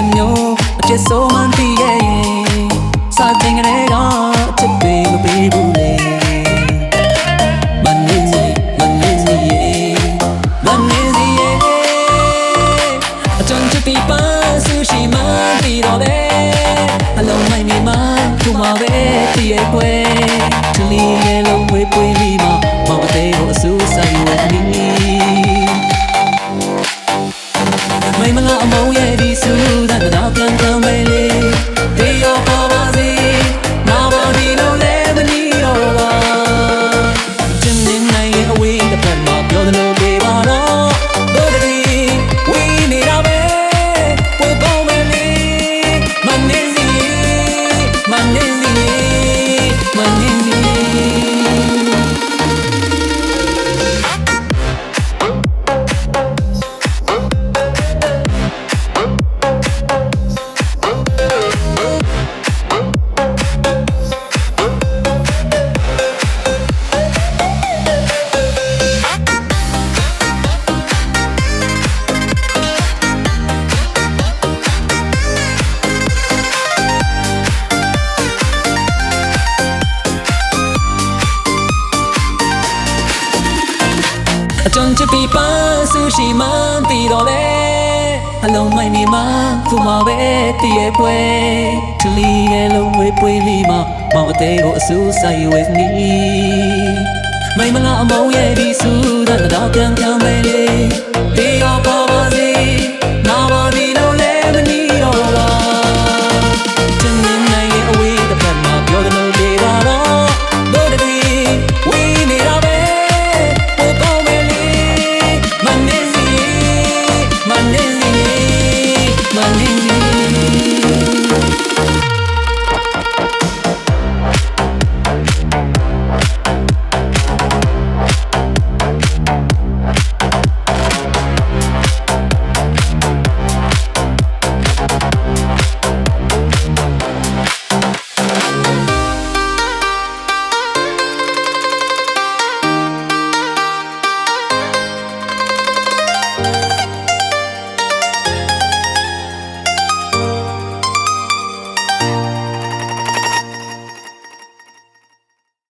ချက်မျိုးအချက်ဆုံးမှန်းသိရဲ့စာတင်ကလေးကအချက်တွေမပေးဘူးလေ Manizzi, manizzi, yeah. Manizzi, yeah. I don't to be bad, sushi man, be all there. Hello, my name, man, to my way, the way. To leave hello, we put me, ma, mama, they go suicide with me. မိမလာအမောင်းရဲ့ဒီစူး အကြုံချစ်ပြီးပါဆူရှိမှန်းတည်တော်လေအလုံးမိုက်နေမှသူမပဲတည်ရဲ့ပွဲထလီရဲ့လုံးဝေးပွေးပြီးမှမောင်အသေးကိုအဆူဆိုင် with me မိမလားအမောင်ရဲ့ဒီစူတဲ့တော့ပြန်ပြန်ပဲလေဒီ